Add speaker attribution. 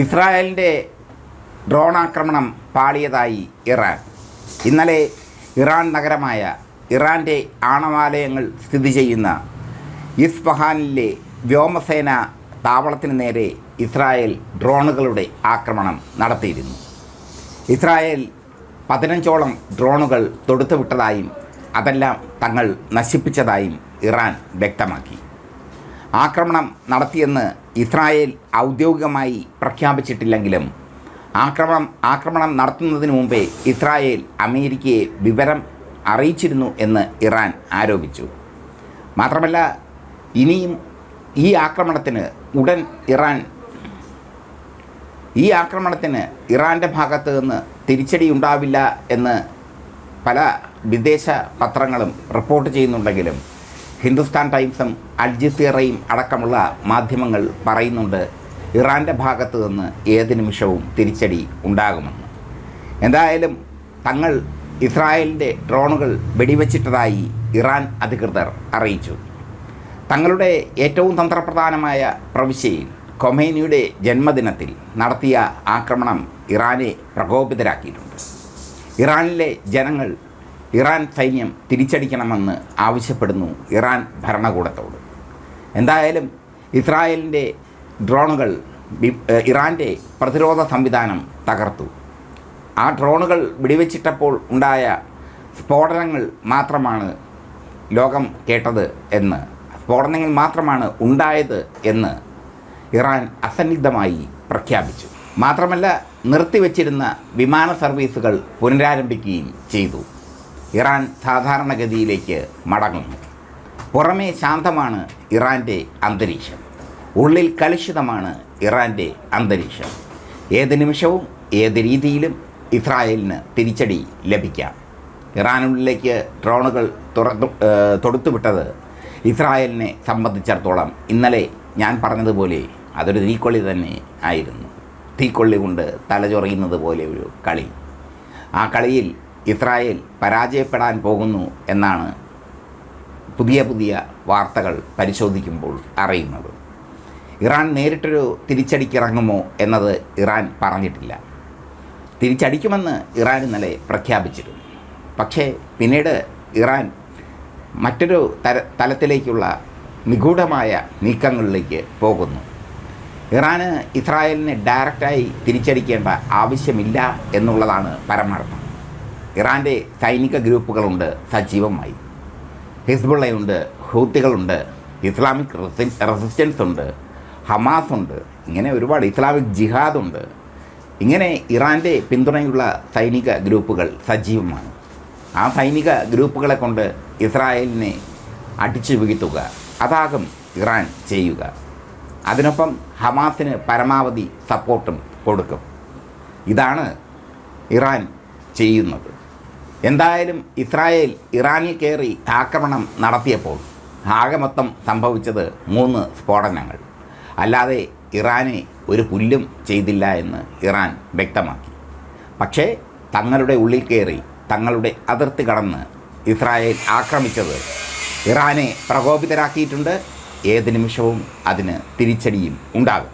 Speaker 1: ഇസ്രായേലിന്റെ ഡ്രോൺ ആക്രമണം പാളിയതായി ഇറാൻ. ഇന്നലെ ഇറാൻ നഗരമായ ഇറാന്റെ ആണവാലയങ്ങൾ സ്ഥിതി ചെയ്യുന്ന ഇസ്ഫഹാനിലെ വ്യോമസേന താവളത്തിന് നേരെ ഇസ്രായേൽ ഡ്രോണുകളുടെ ആക്രമണം നടത്തിയിരുന്നു. ഇസ്രായേൽ പതിനഞ്ചോളം ഡ്രോണുകൾ തൊടുത്തുവിട്ടതായും അതെല്ലാം തങ്ങൾ നശിപ്പിച്ചതായും ഇറാൻ വ്യക്തമാക്കി. ആക്രമണം നടത്തിയെന്ന് ഇസ്രായേൽ ഔദ്യോഗികമായി പ്രഖ്യാപിച്ചിട്ടില്ലെങ്കിലും ആക്രമണം ആക്രമണം നടത്തുന്നതിന് മുമ്പേ ഇസ്രായേൽ അമേരിക്കയെ വിവരം അറിയിച്ചിരുന്നു എന്ന് ഇറാൻ ആരോപിച്ചു. മാത്രമല്ല ഇനിയും ഈ ആക്രമണത്തിന് ഉടൻ ഇറാൻ ഈ ആക്രമണത്തിന് ഇറാന്റെ ഭാഗത്ത് നിന്ന് തിരിച്ചടി ഉണ്ടാവില്ല എന്ന് പല വിദേശ പത്രങ്ങളും റിപ്പോർട്ട് ചെയ്യുന്നുണ്ടെങ്കിലും ഹിന്ദുസ്ഥാൻ ടൈംസും അൽജിസീറയും അടക്കമുള്ള മാധ്യമങ്ങൾ പറയുന്നുണ്ട് ഇറാന്റെ ഭാഗത്തു നിന്ന് ഏത് നിമിഷവും തിരിച്ചടി ഉണ്ടാകുമെന്ന്. എന്തായാലും തങ്ങൾ ഇസ്രായേലിന്റെ ഡ്രോണുകൾ വെടിവെച്ചിട്ടതായി ഇറാൻ അധികൃതർ അറിയിച്ചു. തങ്ങളുടെ ഏറ്റവും തന്ത്രപ്രധാനമായ പ്രവിശ്യയിൽ കൊമേനിയുടെ ജന്മദിനത്തിൽ നടത്തിയ ആക്രമണം ഇറാനെ പ്രകോപിതരാക്കിയിട്ടുണ്ട്. ഇറാനിലെ ജനങ്ങൾ ഇറാൻ സൈന്യം തിരിച്ചടിക്കണമെന്ന് ആവശ്യപ്പെടുന്നു ഇറാൻ ഭരണകൂടത്തോട്. എന്തായാലും ഇസ്രായേലിന്റെ ഡ്രോണുകൾ ഇറാന്റെ പ്രതിരോധ സംവിധാനം തകർത്തു. ആ ഡ്രോണുകൾ വെടിവെച്ചിട്ടപ്പോൾ ഉണ്ടായ സ്ഫോടനങ്ങൾ മാത്രമാണ് ലോകം കേട്ടത് എന്ന് സ്ഫോടനങ്ങൾ മാത്രമാണ് ഉണ്ടായത് എന്ന് ഇറാൻ അസന്നിഗ്ധമായി പ്രഖ്യാപിച്ചു. മാത്രമല്ല നിർത്തിവച്ചിരുന്ന വിമാന സർവീസുകൾ പുനരാരംഭിക്കുകയും ചെയ്തു. ഇറാൻ സാധാരണഗതിയിലേക്ക് മടങ്ങുന്നു. പുറമേ ശാന്തമാണ് ഇറാന്റെ അന്തരീക്ഷം. ഉള്ളിൽ കലുഷിതമാണ് ഇറാന്റെ അന്തരീക്ഷം. ഏത് നിമിഷവും ഏത് രീതിയിലും ഇസ്രായേലിന് തിരിച്ചടി ലഭിക്കാം. ഇറാനുള്ളിലേക്ക് ഡ്രോണുകൾ തുറന്നു തൊടുത്തുവിട്ടത് ഇസ്രായേലിനെ സംബന്ധിച്ചിടത്തോളം ഇന്നലെ ഞാൻ പറഞ്ഞതുപോലെ അതൊരു തീക്കൊള്ളി തന്നെ ആയിരുന്നു. തീക്കൊള്ളി കൊണ്ട് തലചൊറിയുന്നത് പോലെ ഒരു കളി. ആ കളിയിൽ ഇസ്രായേൽ പരാജയപ്പെടാൻ പോകുന്നു എന്നാണ് പുതിയ പുതിയ വാർത്തകൾ പരിശോധിക്കുമ്പോൾ അറിയുന്നത്. ഇറാൻ നേരിട്ടൊരു തിരിച്ചടിക്കിറങ്ങുമോ എന്നത് ഇറാൻ പറഞ്ഞിട്ടില്ല. തിരിച്ചടിക്കുമെന്ന് ഇറാൻ ഇന്നലെ പ്രഖ്യാപിച്ചിരുന്നു. പക്ഷേ പിന്നീട് ഇറാൻ മറ്റൊരു തര തലത്തിലേക്കുള്ള നിഗൂഢമായ നീക്കങ്ങളിലേക്ക് പോകുന്നു. ഇറാന് ഇസ്രായേലിനെ ഡയറക്റ്റായി തിരിച്ചടിക്കേണ്ട ആവശ്യമില്ല എന്നുള്ളതാണ് പരമാർത്ഥം. ഇറാന്റെ സൈനിക ഗ്രൂപ്പുകളുണ്ട് സജീവമായി. ഹിസ്ബുള്ളയുണ്ട് ഹൂത്തികളുണ്ട് ഇസ്ലാമിക് റെസി- റെസിസ്റ്റൻസ് ഉണ്ട് ഹമാസ് ഉണ്ട് ഇങ്ങനെ ഒരുപാട് ഇസ്ലാമിക് ജിഹാദ് ഉണ്ട് ഇങ്ങനെ ഇറാന്റെ പിന്തുണയുള്ള സൈനിക ഗ്രൂപ്പുകൾ സജീവമാണ്. ആ സൈനിക ഗ്രൂപ്പുകളെ കൊണ്ട് ഇസ്രായേലിനെ അടിച്ചു വീഴ്ത്തുക അതാകും ഇറാൻ ചെയ്യുക. അതിനൊപ്പം ഹമാസിന് പരമാവധി സപ്പോർട്ടും കൊടുക്കും. ഇതാണ് ഇറാൻ ചെയ്യുന്നത്. എന്തായാലും ഇസ്രായേൽ ഇറാനിൽ കയറി ആക്രമണം നടത്തിയപ്പോൾ ആകെ മൊത്തം സംഭവിച്ചത് മൂന്ന് സ്ഫോടനങ്ങൾ. അല്ലാതെ ഇറാനെ ഒരു പുല്ലും ചെയ്തില്ല എന്ന് ഇറാൻ വ്യക്തമാക്കി. പക്ഷേ തങ്ങളുടെ ഉള്ളിൽ കയറി തങ്ങളുടെ അതിർത്തി കടന്ന് ഇസ്രായേൽ ആക്രമിച്ചത് ഇറാനെ പ്രകോപിതരാക്കിയിട്ടുണ്ട്. ഏത് നിമിഷവും അതിന് തിരിച്ചടിയും ഉണ്ടാകും.